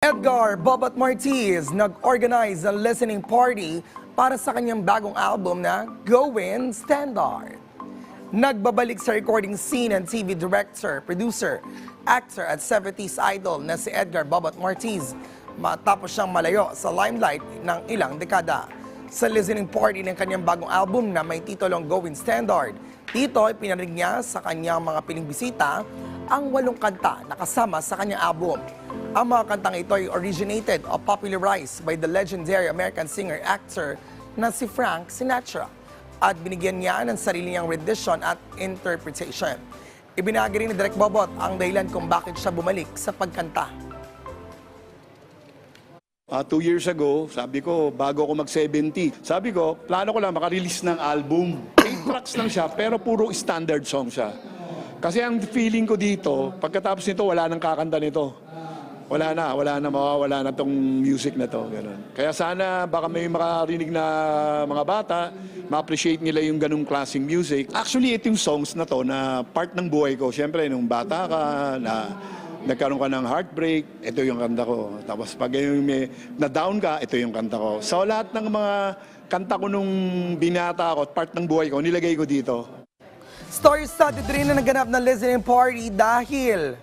Edgar Bobat Martiz nag-organize ng listening party para sa kanyang bagong album na Going Standard. Nagbabalik sa recording scene ng TV director, producer, actor at 70s idol na si Edgar Bobat Martiz matapos siyang malayo sa limelight ng ilang dekada. Sa listening party ng kanyang bagong album na may titulong Going Standard, dito ay pinarinig niya sa kanyang mga piling bisita ang walong kanta na kasama sa kanyang album. Ang mga kantang ito ay originated o popularized by the legendary American singer-actor na si Frank Sinatra at binigyan niya ng sarili niyang rendition at interpretation. Ibinahagi rin ni Direk Bobot ang dahilan kung bakit siya bumalik sa pagkanta. Ah, two years ago, sabi ko, bago ako mag-70, sabi ko, plano ko lang makarelease ng album. Eight tracks lang siya, pero puro standard song siya. Kasi ang feeling ko dito, pagkatapos nito, wala nang kakanta nito. Wala na, wala na, mawawala na tong music na to. Ganun. Kaya sana baka may makarinig na mga bata, ma-appreciate nila yung ganung klaseng music. Actually, ito yung songs na to na part ng buhay ko. Siyempre, nung bata ka, na nagkaroon ka ng heartbreak, ito yung kanta ko. Tapos pag yung may, na-down ka, ito yung kanta ko. So lahat ng mga kanta ko nung binata ako, part ng buhay ko, nilagay ko dito. Story-studded rin na naganap na listening party dahil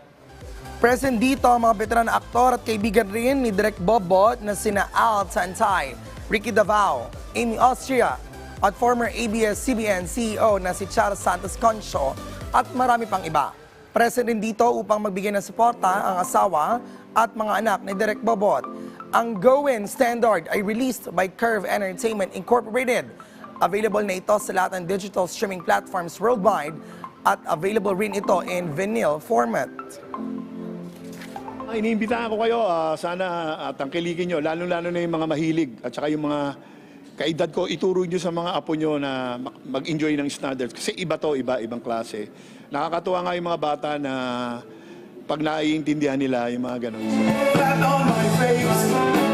present dito ang mga veteran aktor at kaibigan rin ni Direk Bobot na sina Al Santay, Ricky Davao, Amy Austria, at former ABS-CBN CEO na si Charles Santos Concho at marami pang iba. Present din dito upang magbigay ng suporta ang asawa at mga anak ni Direk Bobot. Ang Going Standard ay released by Curve Entertainment Incorporated. Available na ito sa lahat ng digital streaming platforms worldwide at available rin ito in vinyl format. Ah, Iniimbitahan ko kayo, ah, sana uh, tangkilikin nyo, lalo-lalo na yung mga mahilig at saka yung mga kaedad ko, ituro nyo sa mga apo nyo na mag-enjoy ng standards. Kasi iba to, iba, ibang klase. Nakakatuwa nga yung mga bata na pag naiintindihan nila yung mga ganun. flat.